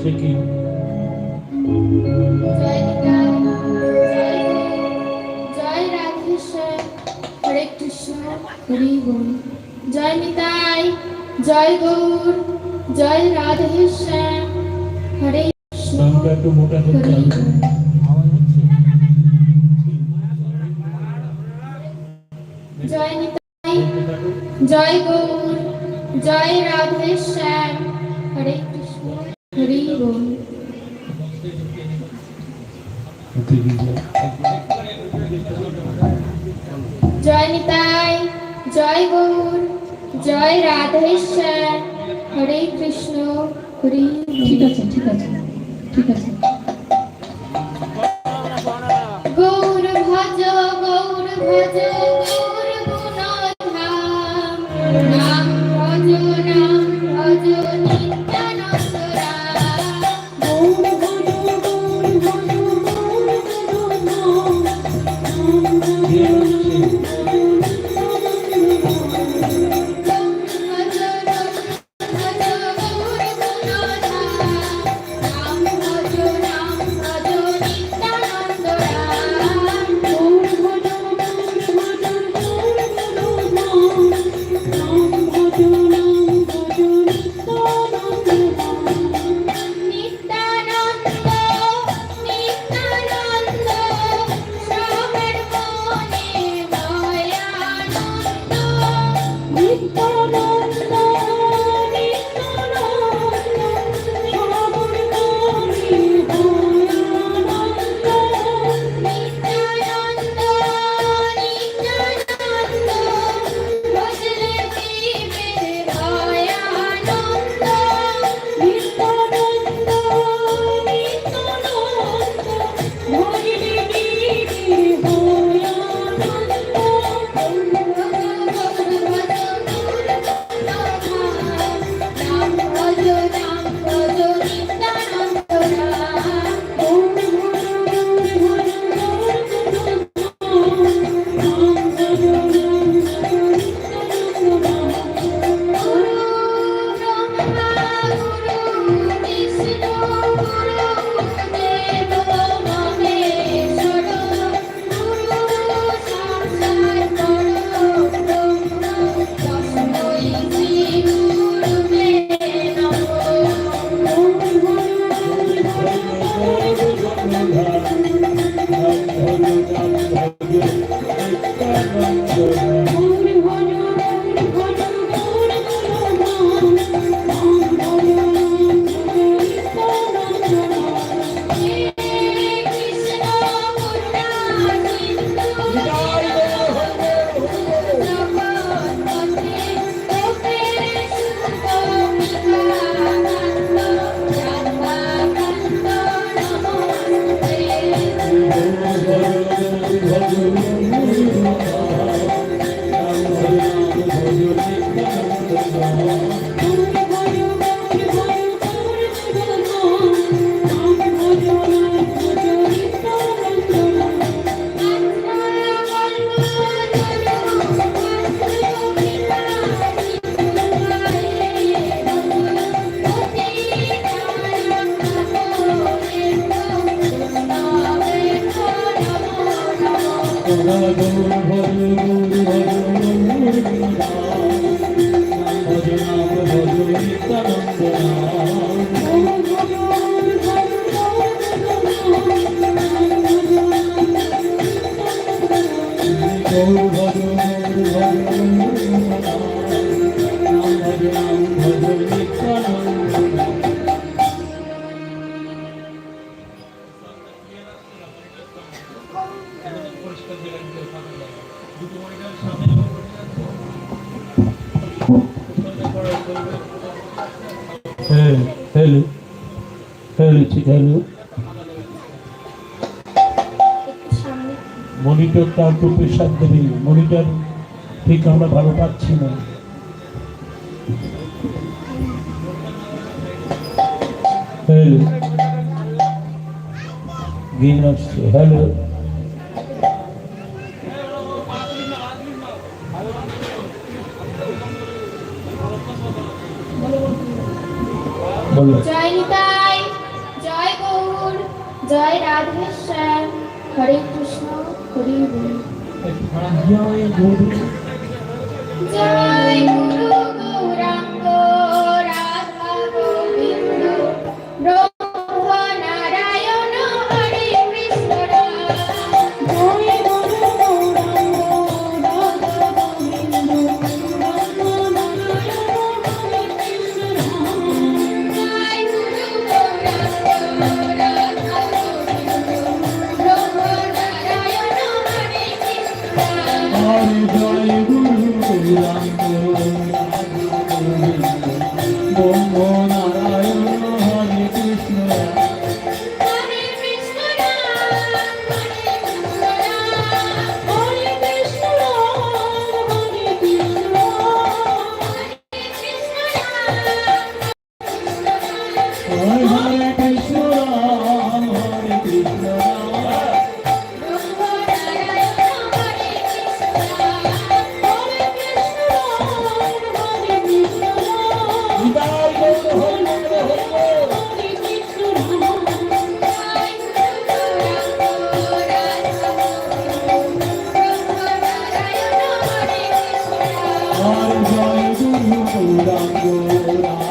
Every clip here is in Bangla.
সে কি হরে কৃষ্ণ হরি গুণ জয় নিতাই জয় গৌর জয় রাধেশ্যাম হরে কৃষ্ণ একটু মোটা করতে রাধেশ্বর হরে কৃষ্ণ হরে ঠিক আছে ঠিক আছে ঠিক আছে। গৌর ভজ Música পরিষ্কার জায়গায় ফাঁকা জায়গা মনিটরটা একটু প্রেশার দেবে। মনিটর ঠিক আমরা ভালো পাচ্ছি না। হ্যালো। হ্যালো। বলো। জয় নিতাই জয় গৌর জয় রাধেশ্বর হরে কৃষ্ণ হরে জয় গুরু। জয় গুরু। গুরু গৌরাঙ্গ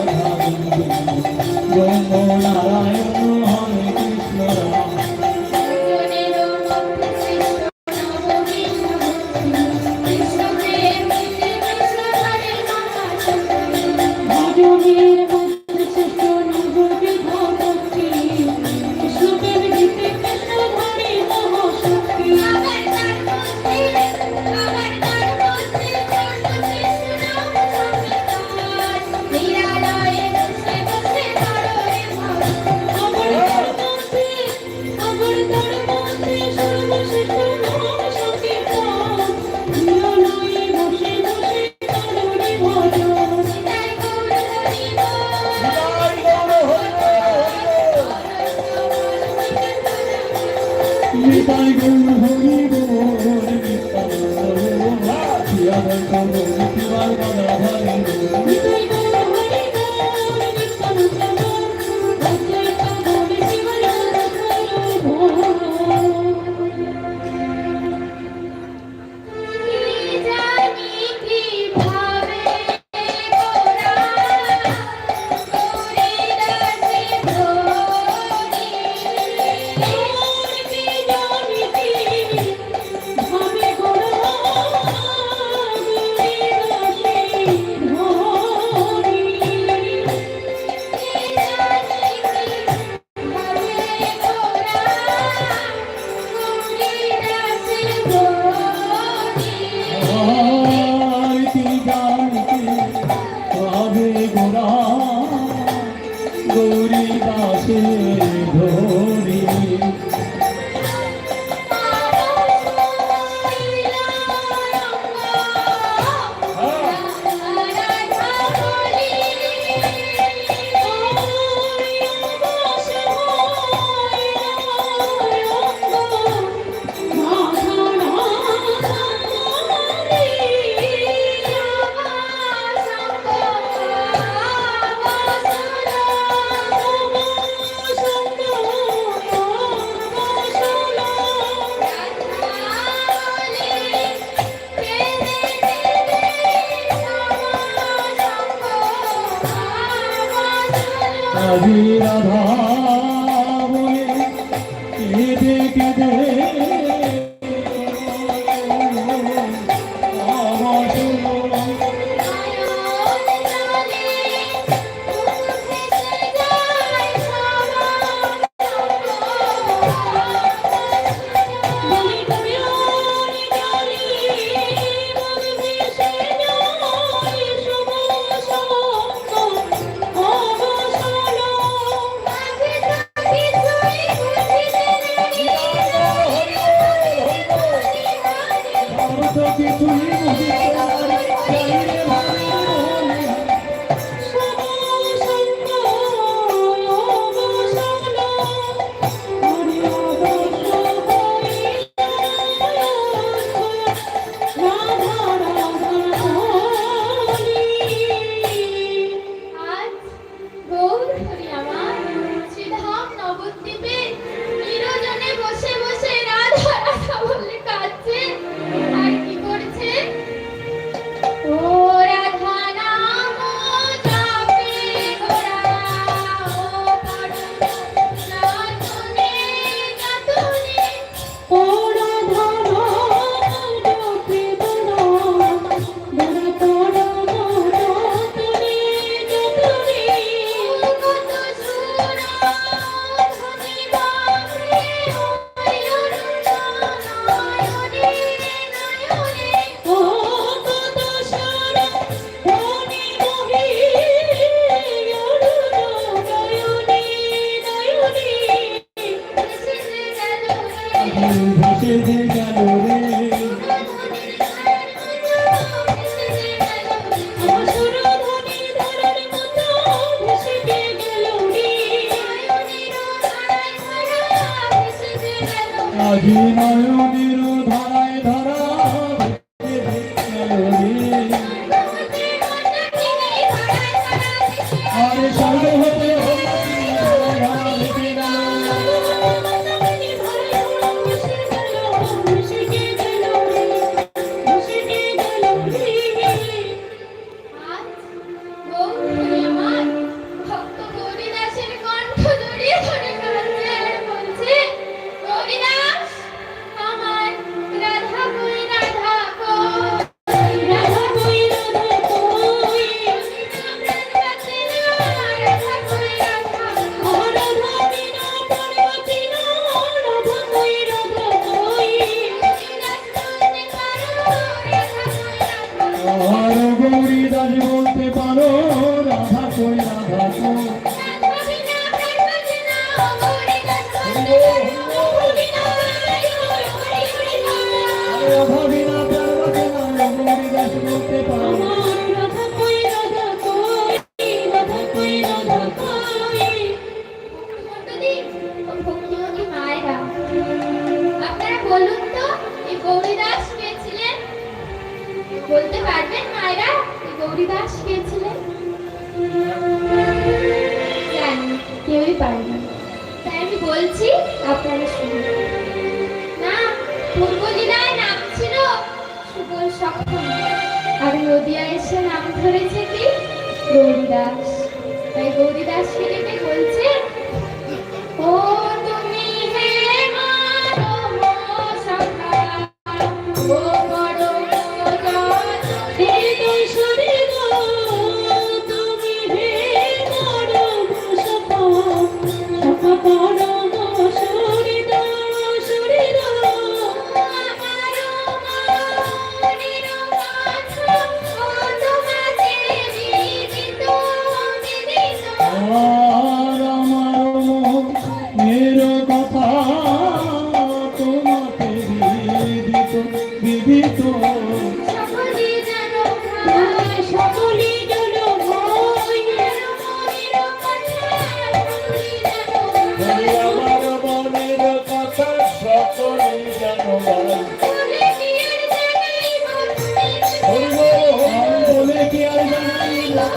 Happy birthday.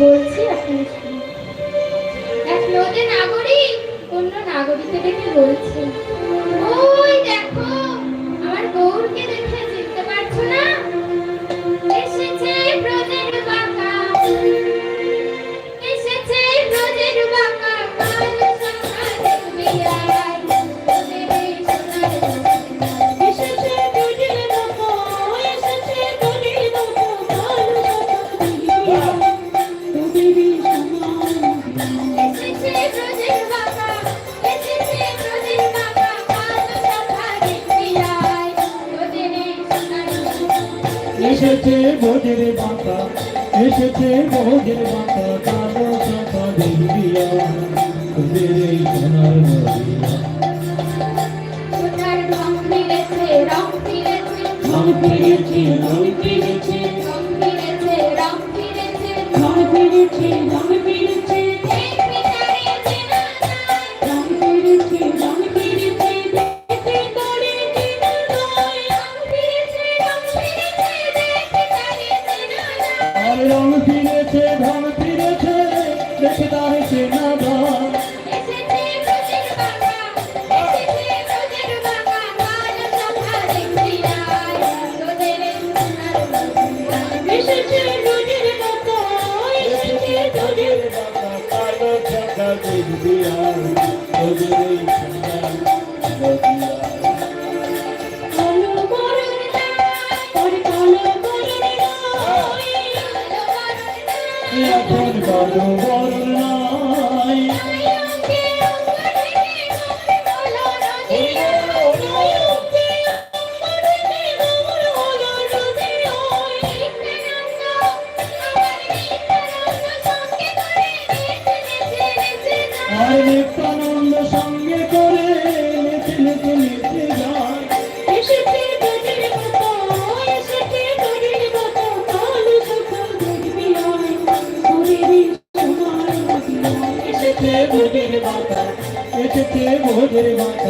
বলছি আপনি এক নদী নাগরিক অন্য নাগরিকে দেখে বলছে ওই দেখো আমার গৌরকে দেখো মোদের বাঁকা এসেছে মোদের বাঁকা কালো চাকা দেবিয়া তোদের এই রং পেয়েছে রং পেয়েছে রং পেয়েছে Oh, yeah. এসেছে ভোজের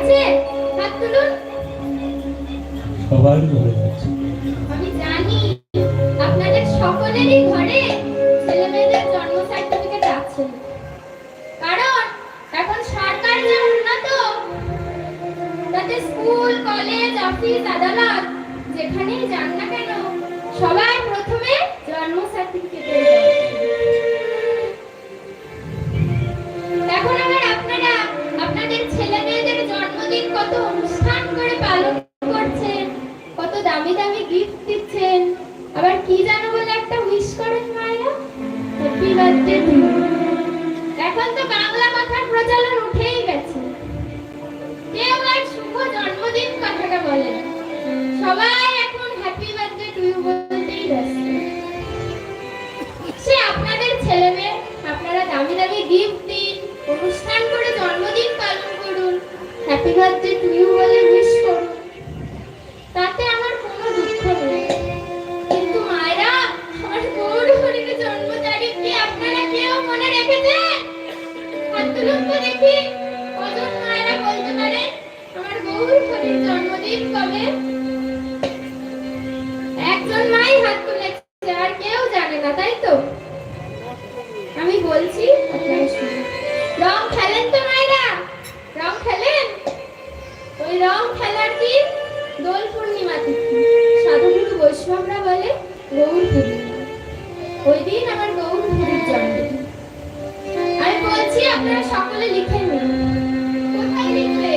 আছে? হাত তুলুন। সবার ঘরে আছে আমি জানি আপনাদের সকলেরই ঘরে ছেলে মেয়েদের জন্ম সার্টিফিকেট আছে। কারণ এখন সরকার যে উন্নত তাতে স্কুল কলেজ অফিস আদালত যেখানেই যান না কেন সবার প্রথমে জন্ম সার্টিফিকেট কত অনুষ্ঠান করে পালন করছেন, কত দামি দামি গিফট দিচ্ছেন। আবার কি জানো বলে একটা উইশ করেন মায়েরা? হ্যাপি বার্থডে এখন তো বাংলা কথার প্রচলন উঠেই ইউ বলে উইশ করুন তাতে আমার কোনো দুঃখ নেই। কিন্তু মায়েরা, আমার গৌর হরিণের জন্ম তারিখ কি আপনারা কেউ মনে রেখেছেন তো দেখি কজন মায়েরা বলতে পারে, আমার গৌর হরির জন্মদিন কবে? একজন মাই হাত তুলেছে, আর কেউ জানে না, তাই তো? আমি বলছি, আপনারা শুনুন। রং খেলেন তো রং খেলার দিন দোল পূর্ণিমা তিথি। সাধুগুরু বৈষ্ণবরা বলে গৌর পূর্ণিমা ওই দিন আমার গৌর হরির জন্মদিন। আমি বলছি আপনারা সকলে লিখে নিন। কোথায় লিখবে?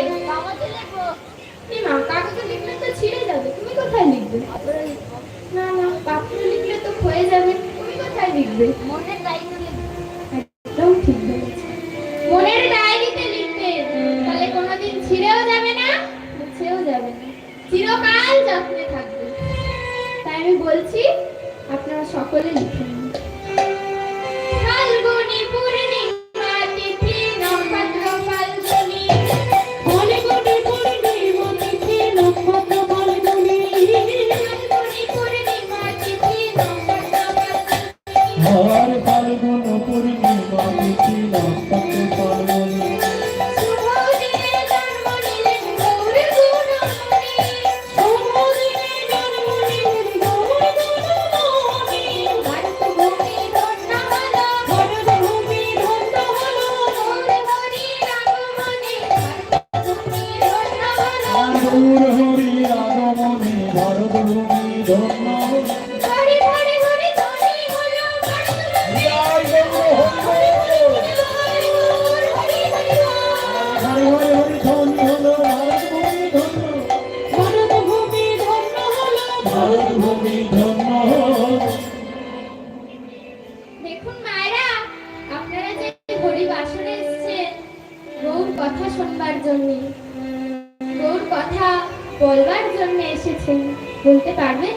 এই মা কাগজে লিখলে তো ছিঁড়ে যাবে। তুমি কোথায় লিখবে? না না পাত্রে লিখলে তো ক্ষয়ে যাবে। তুমি কোথায় লিখবে? মনের ডায়েরিতে আপনারা সকলে কথা শুনবার জন্য কথা বলবার জন্য এসেছেন বলতে পারবেন?